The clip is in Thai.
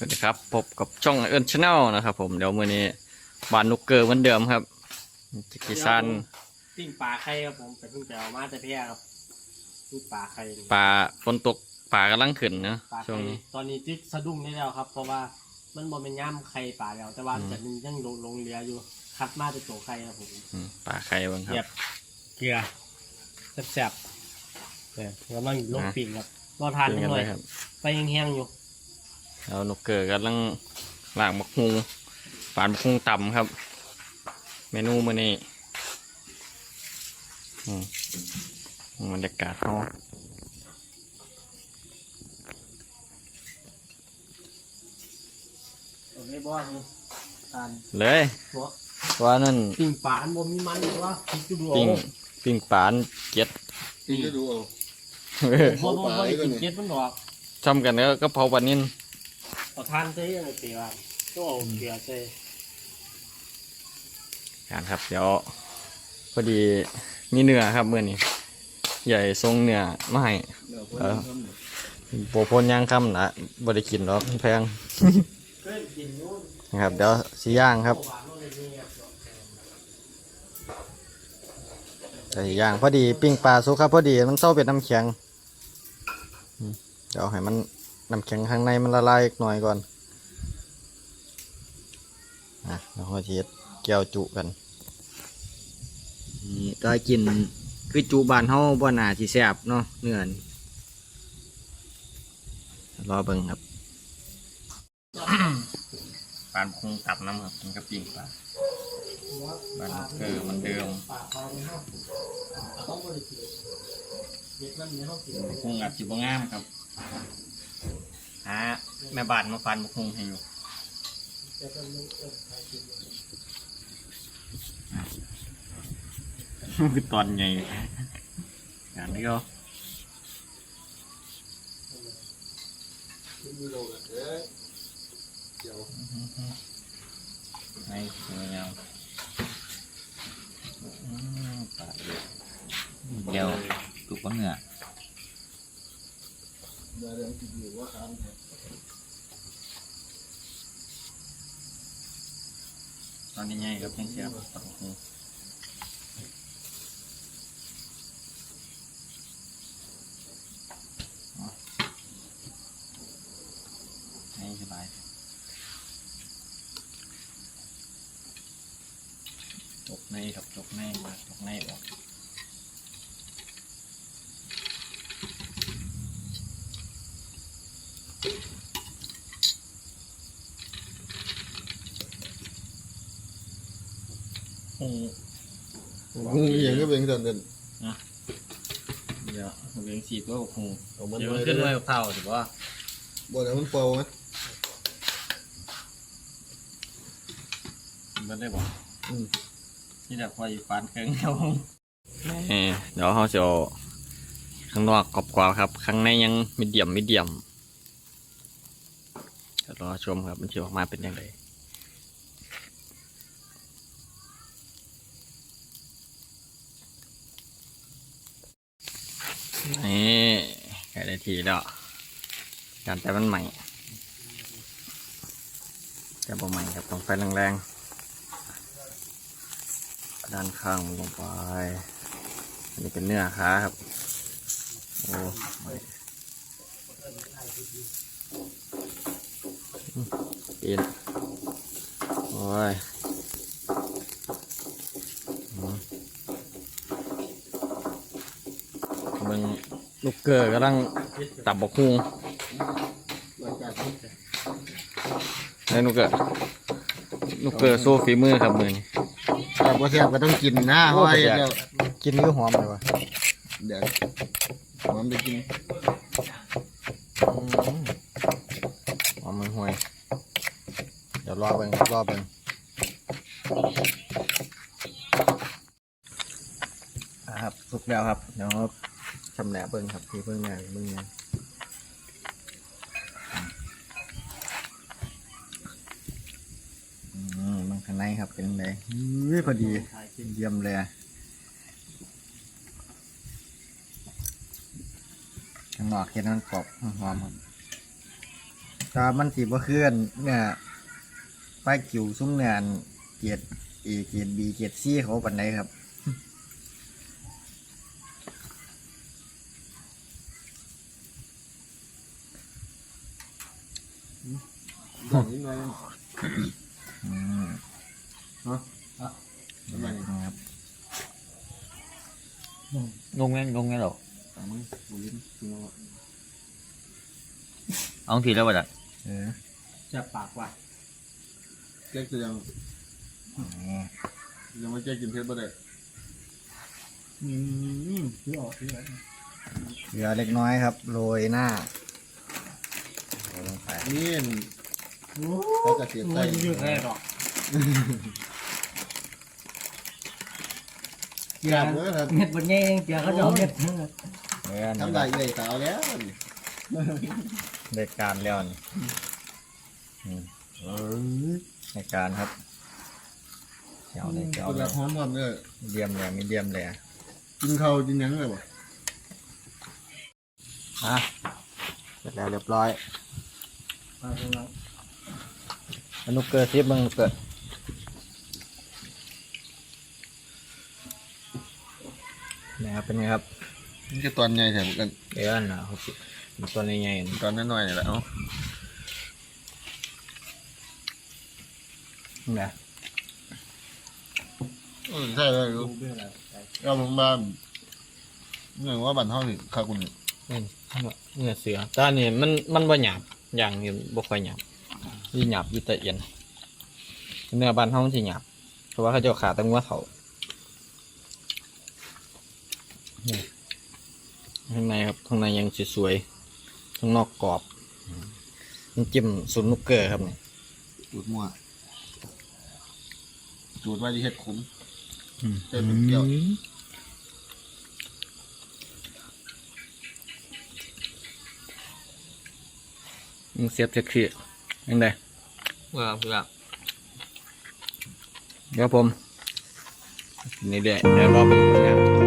สวัสดีครับพบกับช่องเอิร์นชาแนลนะครับ ผมเดี๋ยวมื้อนี้บานนุกเกอร์เหมือนเดิมครับจิกิซันปิ้งปลาไข่ครับผมไปเพิ่งไปเอามาแต่เพียครับปิ้งปลาไข่นี่ปลาฝนตกปลากำลังขึ้นนะปลาช่วไข่งนี้ตอนนี้ติดสะดุ้งได้แล้วครับ เพราะว่ามันบ่เป็นย่ำไข่ปลาแล้วแต่ว่าอืมจะมียังลงลงเรืออยู่คัดมาแต่ตัวไข่ครับผมอืมปลาไข่บ้างคเหยียรับบเกลือแซ่บๆเนี่ยกำลังลงอะปิ้งครับรอทานกินนิดกันหน่เลอยยครับไปแห้งๆอยู่ แล้วนุกเกอร์กำลังล้างบักฮุงปานบักฮุงต่ำครับ เมนูมื้อนี้อืมบรรยากาศเขาโอเคบอสทานเลยหัวว่านั่นปิ้งปลาอันบ่มีมันหรือว่าพริกดูเอาปิ้งปิ้งปลานเจ็ดนี่ก็ดูเอาเออบ่บ่บ่ได้กินเก็ดมันดอกทำกันแล้วก็เผาปลานิ่น เอาทานใส่ยังไงเตียวต้องเอาเกลือใส่กันครับ เดี๋ยวพอดีมีเนื้อครับเมื่อนี้ใหญ่ทรงเนื้อมาให้เดี๋ยวเออโปรพนย่างคำนะบริกินหรอกแพงเคยกินอยู่นะครับเดี๋ยวสีย่างครับหวานเลยเนี่ยแต่สีย่างพอดีปิ้งปลาสุกครับ พอดีมันเศร้าเป็นน้ำแข็งอืมเดี๋ยวให้มัน น้ำแข็งข้างในมันละลายอีกหน่อยก่อนอะแล้วก็เทียดแก้วจุกันนี่ก็กินคือจุบานเฮาบ่น่าสิแซ่บเนาะเนื้อนี่รอเบิ่งครับปานคงตับน้ำครับกินกับปิ้งปลาบ้านเออมันเดิมปากเขาเนี่ยเขาเขาบริกินเด็กนั่นเนี่ยเขากินคงอัดจิบงามครับ หาแม่บ้านมาฟันบุคงให้อยู่คือตอนใหญ่อย่างนี้ก็ขึ้นมีโลกเอ้ยเดี๋ยวให้เงาปลาเดียวตุกเนื้อเดี๋ยวเดี๋ยวกินอยู่ว่าค้างเนี่ยตอนนี้ใหญ่ครับเพียงเสียบตับบุคงให้สบายจกในครับจกในมาจกในออก โอ้มึงอย่างก็เป็นสันเด่นเดี๋ยวผมเลี้ยงสีตัวคงเอามันเดี๋ยวไว้มันเลขึ้นไว้ยกับเท่าถือว่าบ่เดี๋ยวมันเป่าไหมมันได้บอกอืมที่แบบพออยู่ฟันเครื่องครับผมนี่เดี๋ยวเขาจะเอาข้างนอกกรอบกว่าครับ ข้างในยังมีเดียมมีเดียมเดี๋ยวรอชมครับมันจะออกมาเป็นยังไง นี่ใกล้ได้ทีแล้วการแต่มันใหม่แต่บ่ใหม่ครับต้องไฟแรงๆด้านข้างลงไปอันนี้เป็นเนื้อขาครับโอ้ไม่อืมปีนโอ้ยอืม มึงลูกเกอร์กำลังตับบกฮุงหลังจากที่ให้ลูกเกอร์ลูกเกอร์สู้ฝีมือครับมือนี้แต่ว่าแซ่บก็ต้องกินนะเพราะว่าโอ้ประหยัดเดี๋ยวกินก็หอมเลยวะเดี๋ยวมันไปกินหอมมือห่วยเดี๋ยวรอเบิ่งครับรอเบิ่งอ่าครับสุก แล้วครับเดี๋ยวชำแหละเบิ่งครับที่เบิ่งงานเบิ่งงานมันข้างในครับเป็นไงเฮ้ยพอดีเยี่ยมเลยข้างนอกเห็นมันกรอบหอมครับถ้ามันสิบ่คืออันเนี่ยปลากิวซุ้มเนียนเกียรติเอเกียรติบีเกียรติซีเขาปานใดครับ อย่างนี้หน่อยอืมฮะทำไมครับงงแงงงแงหรอตามมึงบุลิ้นกินเอาเอาทีแล้ววะจ้ะเออจะปากว่ะแจ๊กจะยังอ๋อยังไม่แจ๊กกินเพชรบ่ได้อืมคือออกคือออกเหลือเล็กน้อยครับ โรยหน้าโรยลงไปนี่โอ้ เขาจะเสียใจไม่ยืดแค่หรอกเกียบเด้อครับเม็ดบนแง่เกียเขาจะเอาเม็ดเออนี่ทำได้เลยแต่เอาแล้วนี่ได้การแล้วนี่อืมเออในการครับเจียวเลยเจียวเลยพร้อมกันเลยมีเดียมเลยมีเดียมเลยกินข้ากินยังเลยบ่อะเสร็จแล้วเรียบร้อย อนุกเกอร์ซิปมึงเกิดนะครับเป็นไงครับนี่จะตอนใหญ่แถมกันเดี๋ยวนะเขาสิมันตัวใหญ่ๆตอนน้อยๆนี่แหละเอ้านะเออใช่เลยรู้เอาผมบ้านเนื่องว่าบันเท่าสิคาคุณนี่นี่เนื้อเสือแตอันนี้มันมันบ่หยาบอย่างนี้บ่ค่อยหยาบ ยี่หยาบยี่ตะเอียนเนื้อบานเฮามันสิหยาบเพราะว่าเขาเจะขาแตั้งว่าเขานี่ข้างในครับข้างในยังสวยๆข้างนอกกรอบน้ำจิ้มซุนนุกเกอร์ครับนี่จูดมั่วจูดไว้ที่เฮ็ดขมเส้นเป็นเกลียวมึงเสียบจะขี้ ยังไงเพื่อเพื่อเดี๋ยวผมนี่เดี๋ยวเดี๋ยวรอผมงาน